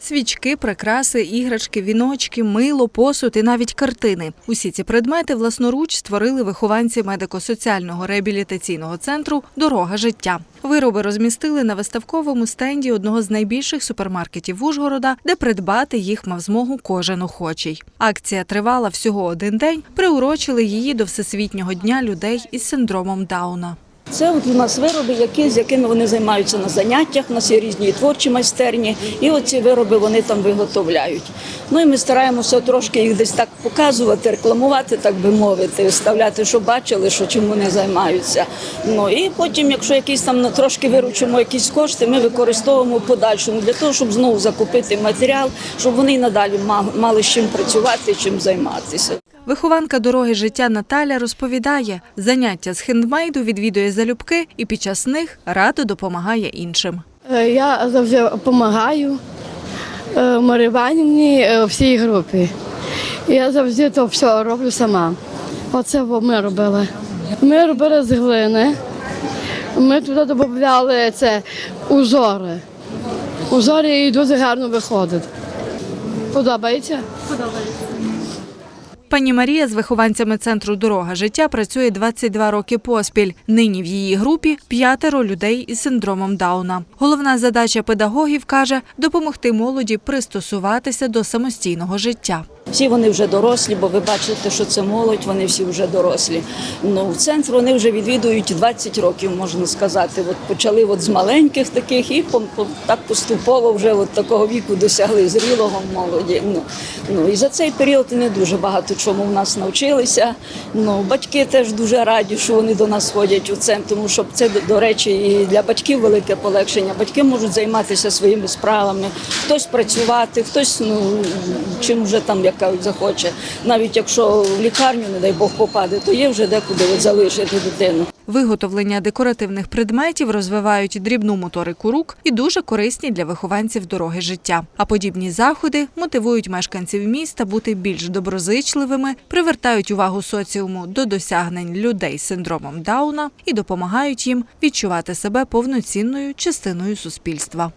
Свічки, прикраси, іграшки, віночки, мило, посуд і навіть картини. Усі ці предмети власноруч створили вихованці медико-соціального реабілітаційного центру Дорога життя. Вироби розмістили на виставковому стенді одного з найбільших супермаркетів Ужгорода, де придбати їх мав змогу кожен охочий. Акція тривала всього один день. Приурочили її до Всесвітнього дня людей із синдромом Дауна. Це от у нас вироби, які, з якими вони займаються на заняттях. У нас є різні творчі майстерні, і оці вироби вони там виготовляють. Ну і ми стараємося трошки їх десь так показувати, рекламувати, так би мовити, вставляти, щоб бачили, що чим вони займаються. Ну і потім, якщо якісь там трошки виручимо якісь кошти, ми використовуємо в подальшому для того, щоб знову закупити матеріал, щоб вони й надалі мали з чим працювати, чим займатися. Вихованка дороги життя Наталя розповідає, заняття з хендмейду відвідує залюбки і під час них радо допомагає іншим. Е, Я завжди допомагаю е, Марі Іванівні е, всій групі. Я завжди то все роблю сама. Оце ми робили. Ми робили з глини. Ми туди додавали це узори. Узори і дуже гарно виходить. Подобається? Подобається? Пані Марія з вихованцями центру Дорога життя працює 22 роки поспіль. Нині в її групі п'ятеро людей із синдромом Дауна. Головна задача педагогів каже допомогти молоді пристосуватися до самостійного життя. Всі вони вже дорослі, бо ви бачите, що це молодь, вони всі вже дорослі. Ну, в центр вони вже відвідують 20 років, можна сказати. От почали от з маленьких таких і по, по- так поступово вже от такого віку досягли зрілого молоді. Ну, ну, і за цей період не дуже багато чому в нас навчилися. Ну, батьки теж дуже раді, що вони до нас ходять у центр, тому що це, до- речі, і для батьків велике полегшення. Батьки можуть займатися своїми справами, хтось працювати, хтось ну, чим вже там як кажуть, захоче. Навіть якщо в лікарню, не дай Бог, попаде, то є вже декуди от залишити дитину. Виготовлення декоративних предметів розвивають дрібну моторику рук і дуже корисні для вихованців дороги життя. А подібні заходи мотивують мешканців міста бути більш доброзичливими, привертають увагу соціуму до досягнень людей з синдромом Дауна і допомагають їм відчувати себе повноцінною частиною суспільства.